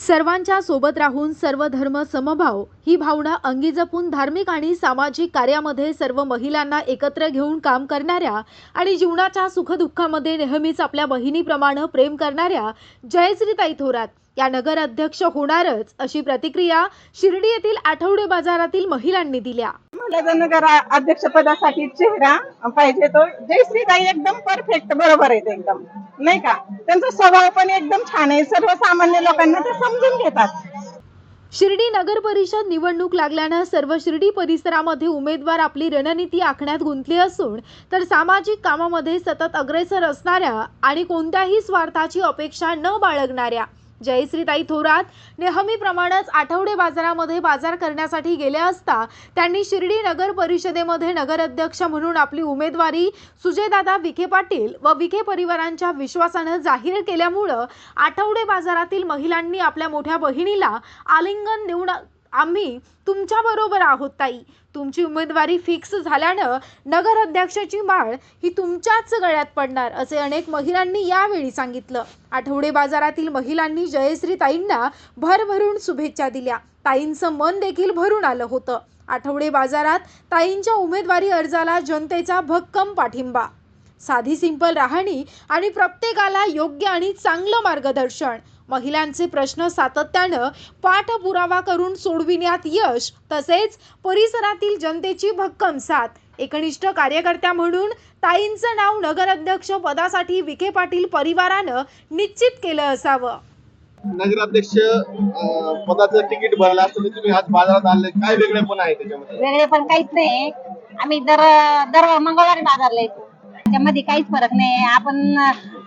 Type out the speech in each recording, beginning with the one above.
सर्वांच्या सोबत राहून सर्व धर्म समभाव ही भावना अंगी जपून धार्मिक आणि सामाजिक कार्यामध्ये सर्व महिलांना एकत्र घेऊन काम करणाऱ्या आणि जीवनाच्या सुखदुःखामध्ये नेहमीच आपल्या बहिणीप्रमाणे प्रेम करणाऱ्या जयश्रीताई थोरात. या नगर अध्यक्ष होणारच अशी प्रतिक्रिया शिर्डी येथील आठवडे बाजारातील महिलांनी दिल्या. मला नगर अध्यक्ष पदासाठी चेहरा पाहिजे तो. जयश्रीताई एकदम परफेक्ट बरोबर आहेत एकदम. नाही का? त्यांचा स्वभाव पण एकदम छान आहे. सर्वसामान्य लोकांना ते समजून घेतात. शिर्डी नगर परिषद निवडणूक लागल्यानं सर्व शिर्डी परिसरामध्ये उमेदवार आपली रणनीती आखण्यात गुंतले असून तर सामाजिक कामामध्ये सतत अग्रेसर असणाऱ्या आणि कोणत्याही स्वार्थाची अपेक्षा न बाळगणाऱ्या जयश्रीताई थोरात नेहमीप्रमाणेच आठवडे बाजारामध्ये बाजार करण्यासाठी गेले असता त्यांनी शिर्डी नगर परिषदेमध्ये नगराध्यक्ष म्हणून आपली उमेदवारी सुजयदादा विखे पाटील व विखे परिवारांच्या विश्वासानं जाहीर केल्यामुळं आठवडे बाजारातील महिलांनी आपल्या मोठ्या बहिणीला आलिंगन देऊन आम्ही तुमच्याबरोबर आहोत ताई. तुमची उमेदवारी फिक्स झाल्यानं नगराध्यक्षाची माळ ही तुमच्याच गळ्यात पडणार असे अनेक महिलांनी यावेळी सांगितलं. आठवडे बाजारातील महिलांनी जयश्री ताईंना भरभरून शुभेच्छा दिल्या. ताईंचं मन देखील भरून आलं होतं. आठवडे बाजारात ताईंच्या उमेदवारी अर्जाला जनतेचा भक्कम पाठिंबा. साधी सिंपल राहणी आणि प्रत्येकाला योग्य आणि चांगलं मार्गदर्शन. महिलांचे प्रश्न सातत्यानं पाठपुरावा करून सोडविण्यात यश तसेच परिसरातील जनतेची भक्कम साथ. एकनिष्ठ कार्यकर्त्या म्हणून ताईंचं नाव नगराध्यक्ष पदासाठी विखे पाटील परिवारानं निश्चित केलं असावं. नगराध्यक्ष पदाचं तिकीट भरलं असतं तुम्ही आज बाजारात आले काय वेगळेपण आहे त्याच्यामध्ये? वेगळे पण काहीच नाही. आम्ही दर दर मंगळवारी बाजारला येतो. त्याच्यामध्ये काहीच फरक नाही. आपण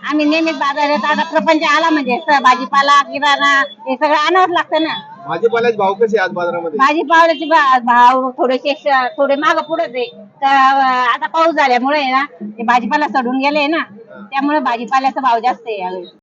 आम्ही नेहमीच बाजार येतो आता प्रपंच आला म्हणजे स- भाजीपाला किराणा हे सगळं आणावंच लागतं ना. भाजीपाल्याचे भाव कसे आज बाजारामध्ये? भाजीपाल्याचे भा- भाव थोडेसे श- थोडे माग पुढे आहे. तर आता पाऊस झाल्यामुळे ना ते भाजीपाला सडून गेले ना त्यामुळे भाजीपाल्याचा भाव जास्त आहे यावेळी.